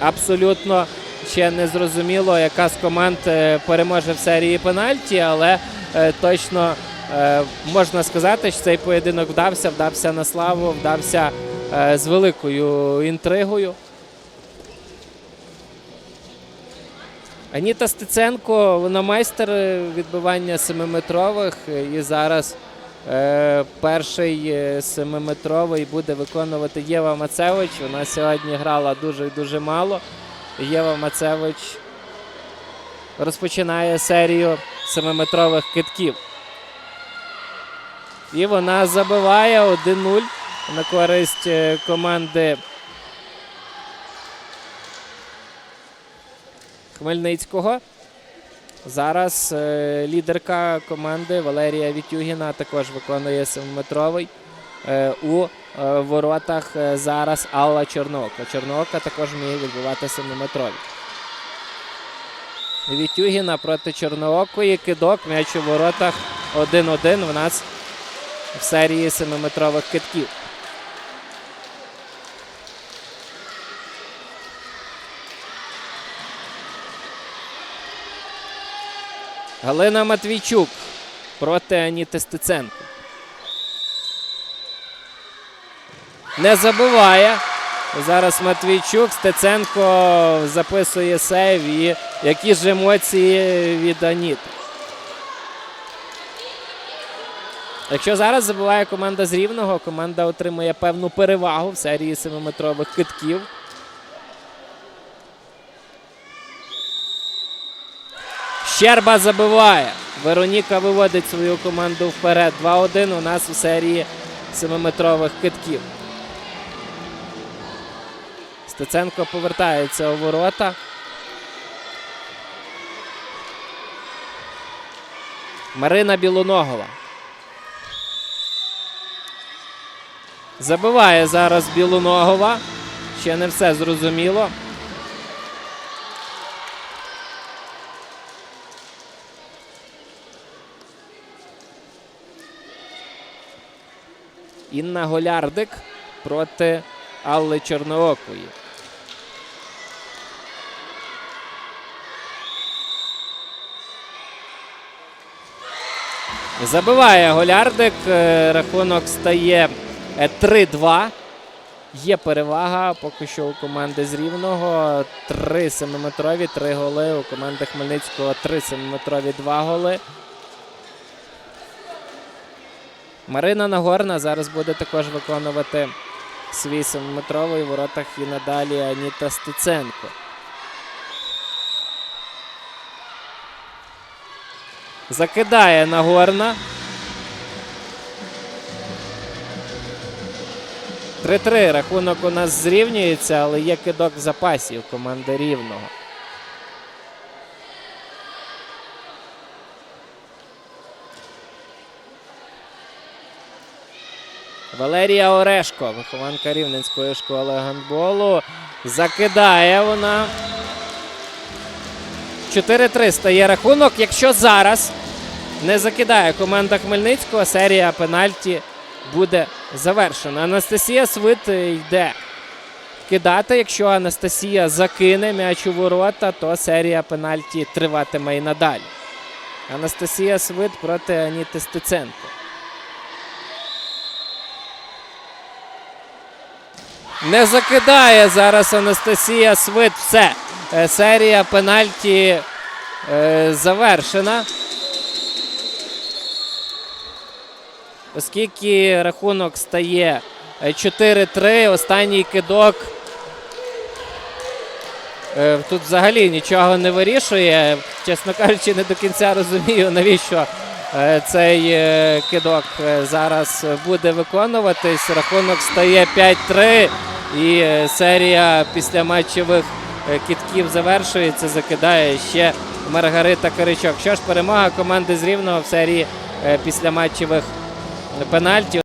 абсолютно ще не зрозуміло, яка з команд е, переможе в серії пенальті, але е, точно е, можна сказати, що цей поєдинок вдався, вдався на славу, вдався з великою інтригою. Аніта Стеценко, вона майстер відбивання семиметрових. І зараз перший е, семиметровий буде виконувати Єва Мацевич. Вона сьогодні грала дуже і дуже мало. Єва Мацевич розпочинає серію семиметрових китків. І вона забиває 1-0 на користь е, команди Хмельницького. Зараз е, лідерка команди Валерія Вітюгіна також виконує 7-метровий. Е, у е, воротах зараз Алла Чорноока. Чорноока також вміє відбивати 7-метрові. Вітюгіна проти Чорноокої. Кидок, м'яч у воротах 1-1 у нас в серії 7-метрових китків. Галина Матвійчук проти Аніти Стеценко. Не забуває. Зараз Матвійчук. Стеценко записує сейв. І які ж емоції від Аніти. Якщо зараз забиває команда з Рівного, команда отримує певну перевагу в серії 7-метрових китків. Щерба забиває. Вероніка виводить свою команду вперед. 2-1 у нас у серії 7-метрових китків. Стеценко повертається у ворота. Марина Білоногова. Забиває зараз Білоногова. Ще не все зрозуміло. Інна Голярдик проти Алли Чорноокої. Забиває Голярдик. е, Рахунок стає е, 3-2. Є перевага поки що у команди з Рівного. Три семиметрові, три голи. У команди Хмельницького три семиметрові, два голи. Марина Нагорна зараз буде також виконувати свій семиметровий в воротах і надалі Аніта Стеценко. Закидає Нагорна. 3-3. Рахунок у нас зрівнюється, але є кидок в запасі у команди Рівного. Валерія Орешко, вихованка Рівненської школи гандболу. Закидає вона. 4-3 стає рахунок. Якщо зараз не закидає команда Хмельницького, серія пенальті буде завершена. Анастасія Свит йде кидати. Якщо Анастасія закине м'яч у ворота, то серія пенальті триватиме і надалі. Анастасія Свит проти Аніти Стеценко. Не закидає зараз Анастасія Свит. Все. Е, Серія пенальті е, завершена. Оскільки рахунок стає е, 4-3, останній кидок. е, Тут взагалі нічого не вирішує. Чесно кажучи, не до кінця розумію, навіщо е, цей е, кидок е, зараз буде виконуватись. Рахунок стає 5-3. І е, серія після матчевих кітків завершується. Закидає ще Маргарита Киричок. Що ж, перемога команди з Рівного в серії після матчевих пенальті.